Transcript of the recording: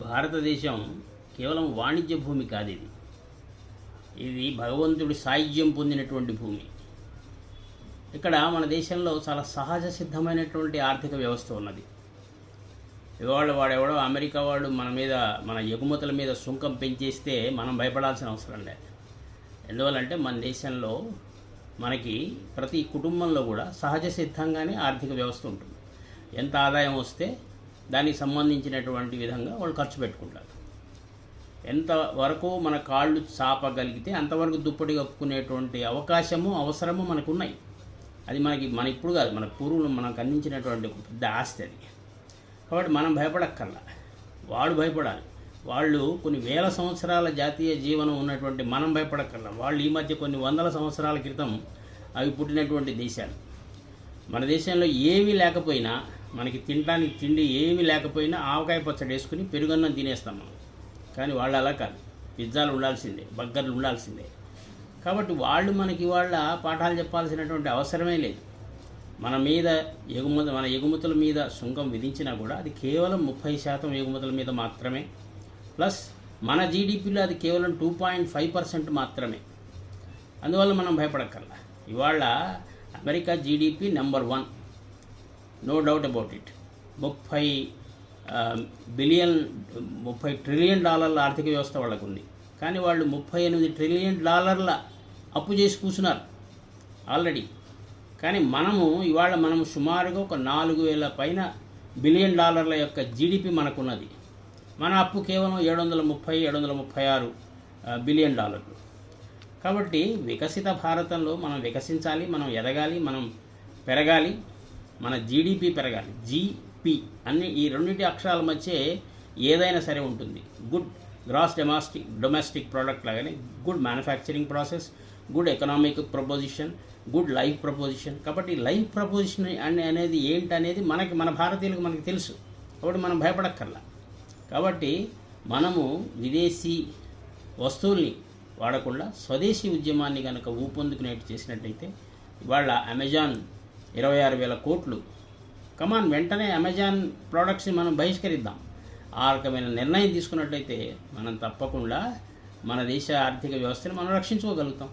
భారతదేశం కేవలం వాణిజ్య భూమి కాదు ఇది ఇది భగవంతుడి సాయుధ్యం పొందినటువంటి భూమి. ఇక్కడ మన దేశంలో చాలా సహజ సిద్ధమైనటువంటి ఆర్థిక వ్యవస్థ ఉన్నది. ఇవాళ వాడెవడో అమెరికా వాడు మన మీద మన ఎగుమతుల మీద సుంకం పెంచేస్తే మనం భయపడాల్సిన అవసరం లేదు. ఎందువల్లంటే మన దేశంలో మనకి ప్రతి కుటుంబంలో కూడా సహజ సిద్ధంగానే ఆర్థిక వ్యవస్థ ఉంటుంది. ఎంత ఆదాయం వస్తే దానికి సంబంధించినటువంటి విధంగా వాళ్ళు ఖర్చు పెట్టుకుంటారు. ఎంత వరకు మన కాళ్ళు చాపగలిగితే అంతవరకు దుప్పటి కప్పుకునేటువంటి అవకాశము అవసరము మనకు ఉన్నాయి అది మనకి మన ఇప్పుడు కాదు మన పూర్వులు మనకు అందించినటువంటి ఒక పెద్ద ఆస్తి అది. కాబట్టి మనం భయపడక్కర్లా. వాడు భయపడాలి. వాళ్ళు కొన్ని వేల సంవత్సరాల జాతీయ జీవనం ఉన్నటువంటి మనం భయపడక్కర్లా. వాళ్ళు ఈ మధ్య కొన్ని వందల సంవత్సరాల క్రితం అవి పుట్టినటువంటి దేశాలు. మన దేశంలో ఏమీ లేకపోయినా మనకి తినడానికి తిండి ఏమీ లేకపోయినా ఆవకాయ పచ్చడి వేసుకుని పెరుగన్నం తినేస్తాం మనం. కానీ వాళ్ళు అలా కాదు. పిజ్జాలు ఉండాల్సిందే బర్గర్లు ఉండాల్సిందే. కాబట్టి వాళ్ళు మనకి వాళ్ళ పాఠాలు చెప్పాల్సినటువంటి అవసరమే లేదు. మన మీద ఎగుమతి మన ఎగుమతుల మీద సుంకం విధించినా కూడా అది కేవలం ముప్పై శాతం ఎగుమతుల మీద మాత్రమే. ప్లస్ మన జీడిపిలో అది కేవలం టూ పాయింట్ ఫైవ్ పర్సెంట్ మాత్రమే. అందువల్ల మనం భయపడక్కర్లా. ఇవాళ America GDP number one. No doubt about it. ముప్పై బిలియన్ ముప్పై ట్రిలియన్ డాలర్ల ఆర్థిక వ్యవస్థ వాళ్ళకు ఉంది కానీ వాళ్ళు ముప్పై ఎనిమిది ట్రిలియన్ డాలర్ల అప్పు చేసి కూర్చున్నారు ఆల్రెడీ. కానీ మనము ఇవాళ మనం సుమారుగా ఒక నాలుగు వేల పైన బిలియన్ డాలర్ల యొక్క జీడిపి మనకున్నది. మన అప్పు కేవలం ఏడు వందల ముప్పై ఏడు వందల ముప్పై ఆరు బిలియన్ డాలర్లు. కాబట్టి వికసిత భారతంలో మనం వికసించాలి మనం ఎదగాలి మనం పెరగాలి. మన జీడిపి పెరగాలి. జీపి అన్ని ఈ రెండింటి అక్షరాల మధ్య ఏదైనా సరే ఉంటుంది. Good gross domestic domestic product లాగానే good manufacturing process good economic proposition good life proposition కాబట్టి లైఫ్ ప్రపోజిషన్ అనే అనేది ఏంటనేది మనకి మన భారతీయులకు మనకి తెలుసు. కాబట్టి మనం భయపడక్కర్లా. కాబట్టి మనము విదేశీ వస్తువుల్ని వాడకుండా స్వదేశీ ఉద్యమాన్ని కనుక ఊపందుకునేట్టు చేసినట్టయితే వాళ్ళ అమెజాన్ ఇరవై ఆరు వేల కోట్లు. కమాన్ వెంటనే అమెజాన్ ప్రోడక్ట్స్ని మనం బహిష్కరిద్దాం. ఆ రకమైన నిర్ణయం తీసుకున్నట్టయితే మనం తప్పకుండా మన దేశ ఆర్థిక వ్యవస్థను మనం రక్షించుకోగలుగుతాం.